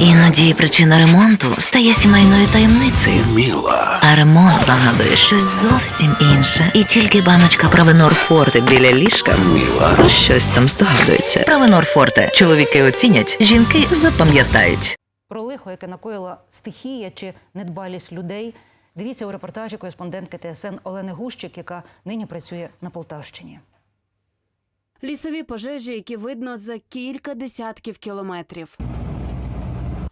Іноді причина ремонту стає сімейною таємницею. Міла. А ремонт нагадує щось зовсім інше. І тільки баночка Провенор Форте біля ліжка Міла. про щось там здогадується. Провенор Форте. Чоловіки оцінять, жінки запам'ятають. Про лихо, яке накоїла стихія чи недбалість людей. Дивіться у репортажі кореспондентки ТСН Олени Гущик, яка нині працює на Полтавщині. Лісові пожежі, які видно за кілька десятків кілометрів.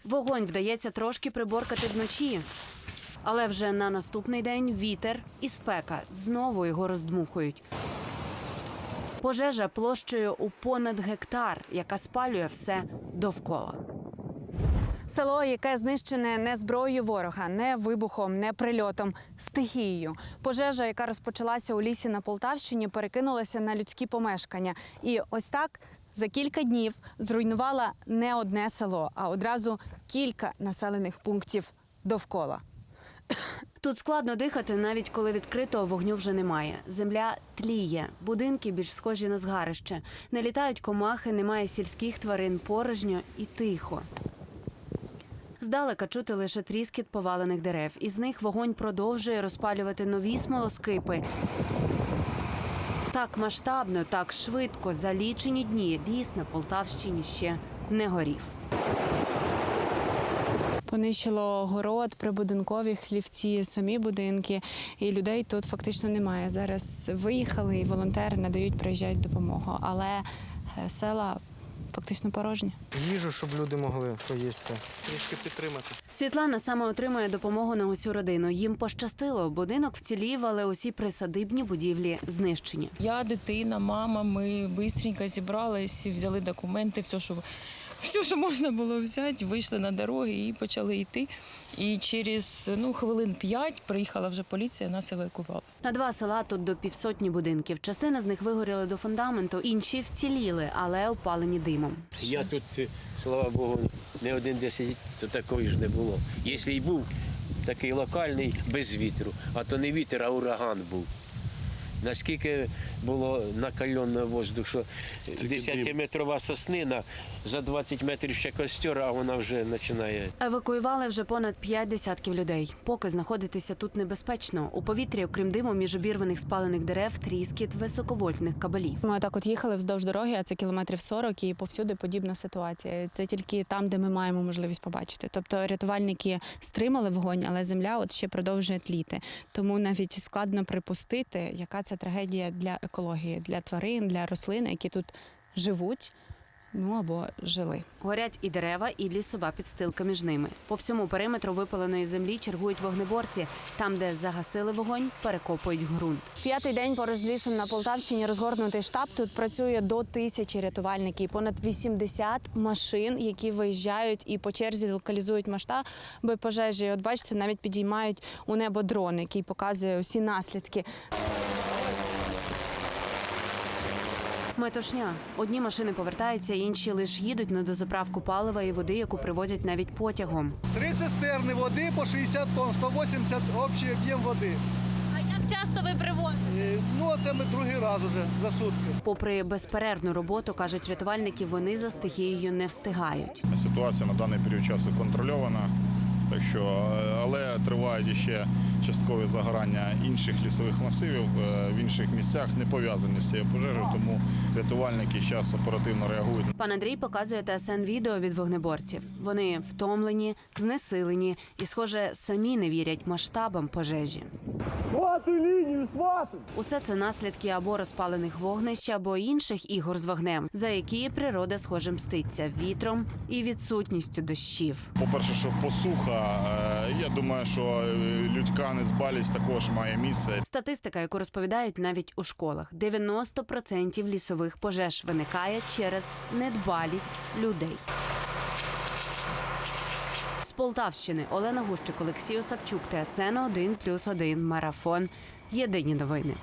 Вогонь вдається трошки приборкати вночі. Але вже на наступний день вітер і спека знову його роздмухують. Пожежа площею у понад гектар, яка спалює все довкола. Село, яке знищене не зброєю ворога, не вибухом, не прильотом, стихією. Пожежа, яка розпочалася у лісі на Полтавщині, перекинулася на людські помешкання. І ось так за кілька днів зруйнувала не одне село, а одразу кілька населених пунктів довкола. Тут складно дихати, навіть коли відкритого вогню вже немає. Земля тліє, будинки більш схожі на згарище. Не літають комахи, немає сільських тварин, порожньо і тихо. Здалека чути лише тріскіт повалених дерев. Із них вогонь продовжує розпалювати нові смолоскипи. Так масштабно, так швидко, за лічені дні ліс на Полтавщині ще не горів. Понищило город, прибудинкові хлівці, самі будинки, і людей тут фактично немає. Зараз виїхали, і волонтери надають, приїжджають допомогу. Але е, села фактично порожні. їжу, щоб люди могли поїсти. Трішки підтримати. Світлана саме отримує допомогу на усю родину. Їм пощастило. Будинок вцілів, але усі присадибні будівлі знищені. Я, дитина, мама, ми швидко зібрались, взяли документи, все, що, все, що можна було взяти, вийшли на дороги і почали йти. І через ну, хвилин п'ять приїхала вже поліція, нас евакувала. На два села тут до півсотні будинків. Частина з них вигоріли до фундаменту, інші вціліли, але опалені димом. Я тут, е, слава Богу, не один десять, то такої ж не було. Якщо й був такий локальний без вітру, а то не вітер, а ураган був. Наскільки було накальонний воздух, що 10-метрова соснина, за 20 метрів ще костер, а вона вже починає Евакуювали вже понад п'ять десятків людей. Поки знаходитися тут небезпечно. У повітрі, окрім диму, між обірваних спалених дерев, тріскіт високовольтних кабелів. Ми так от їхали вздовж дороги, а це кілометрів 40, і повсюди подібна ситуація. Це тільки там, де ми маємо можливість побачити. Тобто рятувальники стримали вогонь, але земля от ще продовжує тліти. Тому навіть складно припустити, яка це трагедія для екології, для тварин, для рослин, які тут живуть. Ну або жили. Горять і дерева, і лісова підстилка між ними. По всьому периметру випаленої землі чергують вогнеборці. Там, де загасили вогонь, перекопують ґрунт. П'ятий день поруч з лісом на Полтавщині розгорнутий штаб. Тут працює до тисячі рятувальників, понад 80 машин, які виїжджають і по черзі локалізують масштаби пожежі. От бачите, навіть підіймають у небо дрон, який показує усі наслідки. Метушня. Одні машини повертаються, інші лише їдуть на дозаправку палива і води, яку привозять навіть потягом. Три цистерни води по 60 тонн, 180 общий об'єм води. А як часто ви привозите? Е, Ну, це ми другий раз уже за сутки. Попри безперервну роботу, кажуть рятувальники, вони за стихією не встигають. Ситуація на даний період часу контрольована, так що, але тривають ще часткові загорання інших лісових масивів е, в інших місцях, не пов'язані з цією пожежею, тому рятувальники зараз оперативно реагують. Пан Андрій показує ТСН відео від вогнеборців. Вони втомлені, знесилені і, схоже, самі не вірять масштабам пожежі. Свату лінію, свату! Усе це наслідки або розпалених вогнищ, або інших ігор з вогнем, за які природа схоже мститься вітром і відсутністю дощів. По-перше, що посуха, е, я думаю, що е, людська незбалість також має місце. Статистика, яку розповідають навіть у школах: 90% лісових пожеж виникає через недбалість людей. Полтавщини Олена Гущик, Олексій Осавчук, ТСН 1+,1, Марафон. Єдині новини.